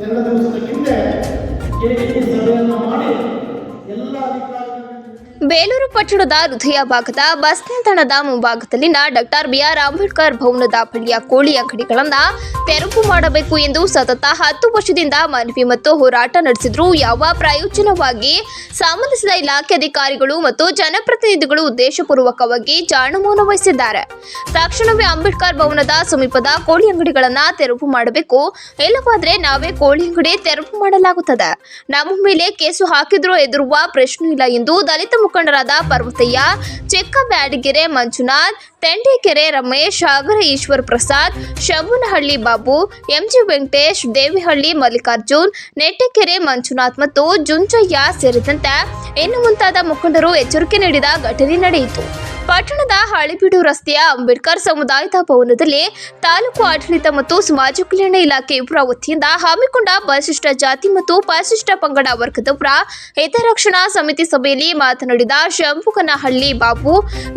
ಎರಡು ದಿವಸದ ಹಿಂದೆ ಕೆಡಿಪಿ ಸಭೆಯನ್ನು ಮಾಡಿ ಎಲ್ಲ ಅಧಿಕಾರಿಗಳು ಬೇಲೂರು ಪಟ್ಟಣದ ಹೃದಯ ಭಾಗದ ಬಸ್ ನಿಲ್ದಾಣದ ಮುಂಭಾಗದಲ್ಲಿನ ಡಾಕ್ಟರ್ ಬಿಆರ್ ಅಂಬೇಡ್ಕರ್ ಭವನದ ಬಳಿಯ ಕೋಳಿ ಅಂಗಡಿಗಳನ್ನ ತೆರವು ಮಾಡಬೇಕು ಎಂದು ಸತತ ಹತ್ತು ವರ್ಷದಿಂದ ಮನವಿ ಮತ್ತು ಹೋರಾಟ ನಡೆಸಿದ್ರು ಯಾವ ಪ್ರಯೋಜನವಾಗಿ ಸಂಬಂಧಿಸಿದ ಇಲಾಖೆ ಅಧಿಕಾರಿಗಳು ಮತ್ತು ಜನಪ್ರತಿನಿಧಿಗಳು ಉದ್ದೇಶಪೂರ್ವಕವಾಗಿ ಜಾಣಮೌನ ವಹಿಸಿದ್ದಾರೆ. ತಕ್ಷಣವೇ ಅಂಬೇಡ್ಕರ್ ಭವನದ ಸಮೀಪದ ಕೋಳಿ ಅಂಗಡಿಗಳನ್ನ ತೆರವು ಮಾಡಬೇಕು. ಇಲ್ಲವಾದ್ರೆ ನಾವೇ ಕೋಳಿ ಅಂಗಡಿ ತೆರವು ಮಾಡಲಾಗುತ್ತದೆ. ನಮ್ಮ ಮೇಲೆ ಕೇಸು ಹಾಕಿದ್ರೂ ಎದುರುವ ಪ್ರಶ್ನೆ ಇಲ್ಲ ಎಂದು ದಲಿತ ಮುಖಂಡರಾದ ಪರ್ವತಯ್ಯ ಚಿಕ್ಕ ಬ್ಯಾಡಗೆರೆ ಮಂಜುನಾಥ್, ತೆಂಡಿಕೆರೆ ರಮೇಶ್, ಸಾಗರ ಈಶ್ವರ್ ಪ್ರಸಾದ್, ಶಬುನಹಳ್ಳಿ ಬಾಬು, ಎಂಜಿ ವೆಂಕಟೇಶ್, ದೇವಿಹಳ್ಳಿ ಮಲ್ಲಿಕಾರ್ಜುನ್, ನೆಟ್ಟಿಕೆರೆ ಮಂಜುನಾಥ್ ಮತ್ತು ಜುಂಜಯ್ಯ ಸೇರಿದಂತೆ ಇನ್ನು ಮುಂತಾದ ಮುಖಂಡರು ಎಚ್ಚರಿಕೆ ನೀಡಿದ ಘಟನೆ ನಡೆಯಿತು. ಪಟ್ಟಣದ ಹಳಿಬೀಡು ರಸ್ತೆಯ ಅಂಬೇಡ್ಕರ್ ಸಮುದಾಯದ ಭವನದಲ್ಲಿ ತಾಲೂಕು ಆಡಳಿತ ಮತ್ತು ಸಮಾಜ ಕಲ್ಯಾಣ ಇಲಾಖೆ ಇಬ್ಬರ ವತಿಯಿಂದ ಹಮ್ಮಿಕೊಂಡ ಪರಿಶಿಷ್ಟ ಜಾತಿ ಮತ್ತು ಪರಿಶಿಷ್ಟ ಪಂಗಡ ವರ್ಗದವರ ಹಿತರಕ್ಷಣಾ ಸಮಿತಿ ಸಭೆಯಲ್ಲಿ ಮಾತನಾಡಿದ ಶಂಭುಕನಹಳ್ಳಿ ಬಾಬು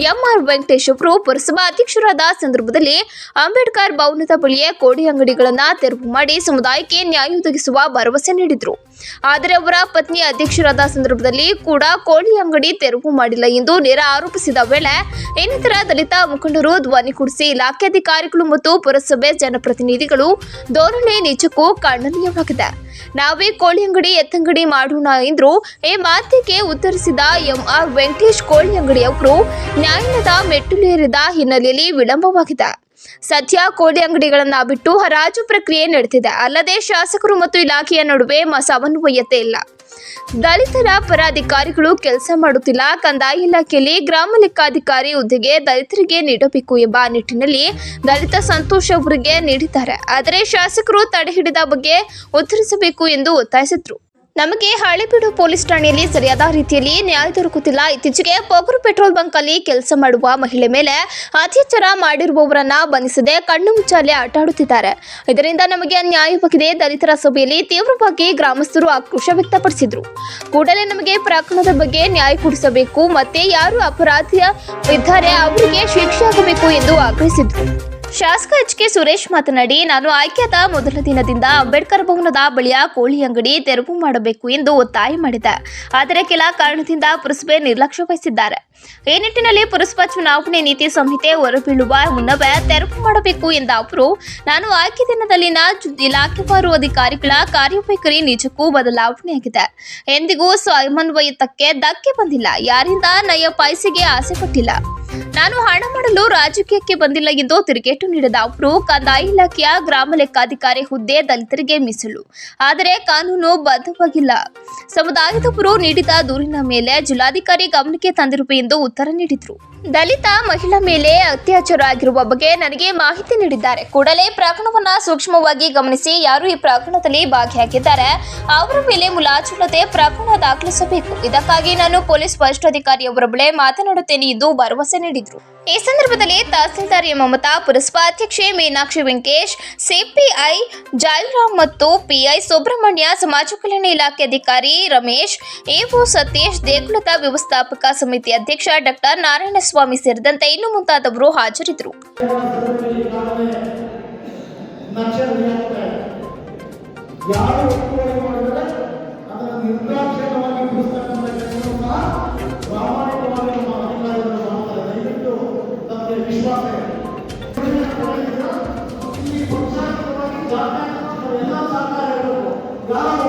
ಎಂಆರ್ ವೆಂಕಟೇಶ್ ಅವರು ಪುರಸಭಾ ಅಧ್ಯಕ್ಷರಾದ ಸಂದರ್ಭದಲ್ಲಿ ಅಂಬೇಡ್ಕರ್ ಭವನದ ಬಳಿಯೇ ಕೋಡಿ ಅಂಗಡಿಗಳನ್ನು ತೆರವು ಮಾಡಿ ಸಮುದಾಯಕ್ಕೆ ನ್ಯಾಯ ಒದಗಿಸುವ ಭರವಸೆ ನೀಡಿದರು. ಆದರೆ ಅವರ ಪತ್ನಿ ಅಧ್ಯಕ್ಷರಾದ ಸಂದರ್ಭದಲ್ಲಿ ಕೂಡ ಕೋಳಿ ಅಂಗಡಿ ತೆರವು ಮಾಡಿಲ್ಲ ಎಂದು ನೇರ ಆರೋಪಿಸಿದ ವೇಳೆ ಇನ್ನಿತರ ದಲಿತ ಮುಖಂಡರು ಧ್ವನಿ ಕುಡಿಸಿ ಇಲಾಖೆ ಅಧಿಕಾರಿಗಳು ಮತ್ತು ಪುರಸಭೆ ಜನಪ್ರತಿನಿಧಿಗಳು ಧೋರಣೆ ನಿಜಕ್ಕೂ ಖಂಡನೀಯವಾಗಿದೆ. ನಾವೇ ಕೋಳಿ ಅಂಗಡಿ, ಎತ್ತಂಗಡಿ ಮಾಡೋಣ ಎಂದರು ಈ ಮಾತಿಗೆ ಉತ್ತರಿಸಿದ ಎಂಆರ್ ವೆಂಕಟೇಶ್ ಕೋಳಿ ಅಂಗಡಿಯವರು ನ್ಯಾಯಾಲಯದ ಮೆಟ್ಟಿಲೇರಿದ ಹಿನ್ನೆಲೆಯಲ್ಲಿ ವಿಳಂಬವಾಗಿದೆ. ಸದ್ಯ ಕೋಳಿ ಅಂಗಡಿಗಳನ್ನ ಬಿಟ್ಟು ಹರಾಜು ಪ್ರಕ್ರಿಯೆ ನಡೆದಿದೆ. ಅಲ್ಲದೆ ಶಾಸಕರು ಮತ್ತು ಇಲಾಖೆಯ ನಡುವೆ ಸಮನ್ವಯತೆ ಇಲ್ಲ. ದಲಿತರ ಪರಾಧಿಕಾರಿಗಳು ಕೆಲಸ ಮಾಡುತ್ತಿಲ್ಲ. ಕಂದಾಯ ಇಲಾಖೆಯಲ್ಲಿ ಗ್ರಾಮ ಲೆಕ್ಕಾಧಿಕಾರಿ ಹುದ್ದೆಗೆ ದಲಿತರಿಗೆ ನೀಡಬೇಕು ಎಂಬ ನಿಟ್ಟಿನಲ್ಲಿ ದಲಿತ ಸಂತೋಷ್ ಅವರಿಗೆ ನೀಡಿದ್ದಾರೆ. ಆದರೆ ಶಾಸಕರು ತಡೆ ಹಿಡಿದ ಬಗ್ಗೆ ಉತ್ತರಿಸಬೇಕು ಎಂದು ಒತ್ತಾಯಿಸಿದ್ರು. ನಮಗೆ ಹಳೆಬೀಡು ಪೊಲೀಸ್ ಠಾಣೆಯಲ್ಲಿ ಸರಿಯಾದ ರೀತಿಯಲ್ಲಿ ನ್ಯಾಯ ದೊರಕುತ್ತಿಲ್ಲ. ಇತ್ತೀಚೆಗೆ ಪೊಗರು ಪೆಟ್ರೋಲ್ ಬಂಕ್ ಅಲ್ಲಿ ಕೆಲಸ ಮಾಡುವ ಮಹಿಳೆ ಮೇಲೆ ಅತ್ಯಾಚಾರ ಮಾಡಿರುವವರನ್ನ ಬಂಧಿಸದೆ ಕಣ್ಣು ಮುಚ್ಚಾಲೆ ಆಟಾಡುತ್ತಿದ್ದಾರೆ ಇದರಿಂದ ನಮಗೆ ಅನ್ಯಾಯವಾಗಿದೆ ದಲಿತರ ಸಭೆಯಲ್ಲಿ ತೀವ್ರವಾಗಿ ಗ್ರಾಮಸ್ಥರು ಆಕ್ರೋಶ ವ್ಯಕ್ತಪಡಿಸಿದ್ರು. ಕೂಡಲೇ ನಮಗೆ ಪ್ರಕರಣದ ಬಗ್ಗೆ ನ್ಯಾಯ ಕೊಡಿಸಬೇಕು, ಮತ್ತೆ ಯಾರು ಅಪರಾಧಿಯ ಇದ್ದಾರೆ ಅವರಿಗೆ ಶಿಕ್ಷೆ ಎಂದು ಆಗ್ರಹಿಸಿದ್ರು. ಶಾಸಕ ಎಚ್ ಕೆ ಸುರೇಶ್ ಮಾತನಾಡಿ, ನಾನು ಆಯ್ಕೆಯಾದ ಮೊದಲ ದಿನದಿಂದ ಅಂಬೇಡ್ಕರ್ ಭವನದ ಬಳಿಯ ಕೋಳಿ ಅಂಗಡಿ ತೆರವು ಮಾಡಬೇಕು ಎಂದು ಒತ್ತಾಯ ಮಾಡಿದೆ. ಆದರೆ ಕೆಲ ಕಾರಣದಿಂದ ಪುರಸಭೆ ನಿರ್ಲಕ್ಷ್ಯ ವಹಿಸಿದ್ದಾರೆ. ಈ ನಿಟ್ಟಿನಲ್ಲಿ ಪುರಸಭಾ ಚುನಾವಣೆ ನೀತಿ ಸಂಹಿತೆ ಹೊರಬೀಳುವ ಮುನ್ನವೇ ತೆರವು ಮಾಡಬೇಕು ಎಂದ ಅವರು, ನಾನು ಆಯ್ಕೆ ದಿನದಲ್ಲಿನ ಇಲಾಖೆವಾರು ಅಧಿಕಾರಿಗಳ ಕಾರ್ಯವೈಖರಿ ನಿಜಕ್ಕೂ ಬದಲಾವಣೆಯಾಗಿದೆ. ಎಂದಿಗೂ ಸಮನ್ವಯತಕ್ಕೆ ಧಕ್ಕೆ ಬಂದಿಲ್ಲ. ಯಾರಿಂದ ನಯ ಪಾಯಸಿಗೆ ಆಸೆ ಪಟ್ಟಿಲ್ಲ. ನಾನು ಹಣ ಮಾಡಲು ರಾಜಕೀಯಕ್ಕೆ ಬಂದಿಲ್ಲ ಎಂದು ತಿರುಗೇಟು ನೀಡಿದ ಅವರು, ಕಂದಾಯ ಇಲಾಖೆಯ ಗ್ರಾಮ ಲೆಕ್ಕಾಧಿಕಾರಿ ಹುದ್ದೆ ದಲಿತರಿಗೆ ಮೀಸಲು. ಆದರೆ ಕಾನೂನು ಬದ್ಧವಾಗಿಲ್ಲ. ಸಮುದಾಯದವರು ನೀಡಿದ ದೂರಿನ ಮೇಲೆ ಜಿಲ್ಲಾಧಿಕಾರಿ ಗಮನಕ್ಕೆ ತಂದಿರುವೆ ಎಂದು ಉತ್ತರ ನೀಡಿದರು. ದಲಿತ ಮಹಿಳಾ ಮೇಲೆ ಅತ್ಯಾಚಾರ ಆಗಿರುವ ಬಗ್ಗೆ ನನಗೆ ಮಾಹಿತಿ ನೀಡಿದ್ದಾರೆ. ಕೂಡಲೇ ಪ್ರಕರಣವನ್ನ ಸೂಕ್ಷ್ಮವಾಗಿ ಗಮನಿಸಿ ಯಾರು ಈ ಪ್ರಕರಣದಲ್ಲಿ ಭಾಗಿಯಾಗಿದ್ದಾರೆ, ಅವರ ಮೇಲೆ ಮುಲಾಜಿಲ್ಲದೆ ಪ್ರಕರಣ ದಾಖಲಿಸಬೇಕು. ಇದಕ್ಕಾಗಿ ನಾನು ಪೊಲೀಸ್ ವರಿಷ್ಠಾಧಿಕಾರಿಯವರ ಬಳಿ ಮಾತನಾಡುತ್ತೇನೆ ಎಂದು ಭರವಸೆ ನೀಡಿದರು. ಈ ಸಂದರ್ಭದಲ್ಲಿ ತಹಸೀಲ್ದಾರ್ ಮಮತಾ, ಪುರಸಭಾ ಅಧ್ಯಕ್ಷೆ ಮೀನಾಕ್ಷಿ ವೆಂಕಟೇಶ್, ಸಿಪಿಐ ಜಾಲರಾಮ್ ಮತ್ತು ಪಿಐ ಸುಬ್ರಹ್ಮಣ್ಯ ಸಮಾಜ ಕಲ್ಯಾಣ ಇಲಾಖೆ ಅಧಿಕಾರಿ ರಮೇಶ್, ಎಒ ಸತೀಶ್, ದೇಗುಲದ ವ್ಯವಸ್ಥಾಪಕ ಸಮಿತಿ ಅಧ್ಯಕ್ಷ ಡಾಕ್ಟರ್ ನಾರಾಯಣಸ್ವಾಮಿ ಸೇರಿದಂತೆ ಇನ್ನು ಮುಂತಾದವರು ಹಾಜರಿದ್ದರು. ಯಾರು ಒತ್ತುವರಿ ಮಾಡಿದರೆ? ಈ